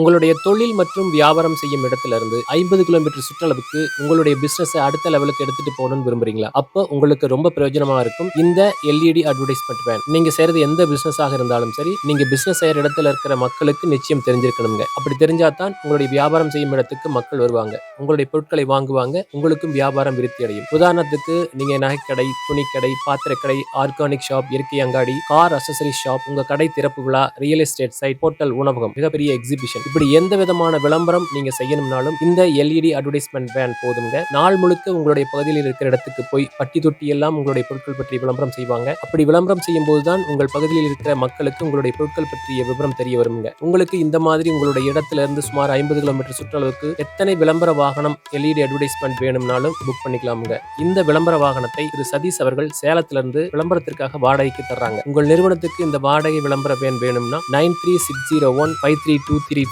உங்களுடைய தொழில் மற்றும் வியாபாரம் செய்யும் இடத்துல இருந்து ஐம்பது கிலோமீட்டர் சுற்றளவுக்கு உங்களுடைய பிசினஸை அடுத்த லெவலுக்கு எடுத்துட்டு போகணும்னு விரும்புறீங்களா? அப்போ உங்களுக்கு ரொம்ப பிரயோஜனமா இருக்கும். இந்த எல்இடி அட்வர்டைஸ்மெண்ட் வேன் நீங்க செய்யறது எந்த பிசினஸாக இருந்தாலும் சரி நீங்க பிசினஸ் செய்யற இடத்துல இருக்கிற மக்களுக்கு நிச்சயம் தெரிஞ்சிருக்கணுங்க. அப்படி தெரிஞ்சாதான் உங்களுடைய வியாபாரம் செய்யும் இடத்துக்கு மக்கள் வருவாங்க. உங்களுடைய பொருட்களை வாங்குவாங்க. உங்களுக்கும் வியாபாரம் விருத்தி அடையும். உதாரணத்துக்கு நீங்க நகைக்கடை துணிக்கடை பாத்திரக்கடை ஆர்கானிக் ஷாப் இயற்கை அங்காடி கார் அசசரி ஷாப் உங்க கடை திறப்பு விழா ரியல் எஸ்டேட் சைட் ஹோட்டல் உணவகம் மிகப்பெரிய எக்ஸிபிஷன் இப்படி எந்த விதமான விளம்பரம் நீங்க செய்யணும்னாலும் இந்த எல்இடி அட்வர்டைஸ்மெண்ட் வேன் போதுங்க நாள் முழுக்க உங்களுடைய பகுதியில் இருக்கிற இடத்துக்கு போய் பட்டி தொட்டி எல்லாம் உங்களுடைய பொருட்கள் பற்றி விளம்பரம் செய்வாங்க. அப்படி விளம்பரம் செய்யும் போதுதான் உங்கள் பகுதியில் இருக்கிற மக்களுக்கு உங்களுடைய பொருட்கள் பற்றிய விவரம் தெரிய வருங்க. உங்களுக்கு இந்த மாதிரி உங்களுடைய இடத்துல இருந்து சுமார் ஐம்பது கிலோமீட்டர் சுற்றளவுக்கு எத்தனை விளம்பர வாகனம் எல்இடி அட்வர்டைஸ்மெண்ட் வேணும்னாலும் புக் பண்ணிக்கலாமுங்க. இந்த விளம்பர வாகனத்தை திரு சதீஷ் அவர்கள் சேலத்திலிருந்து விளம்பரத்திற்காக வாடகைக்கு தர்றாங்க. உங்கள் நிறுவனத்துக்கு இந்த வாடகை விளம்பர வேன் வேணும்னா nine three six zero one five three two three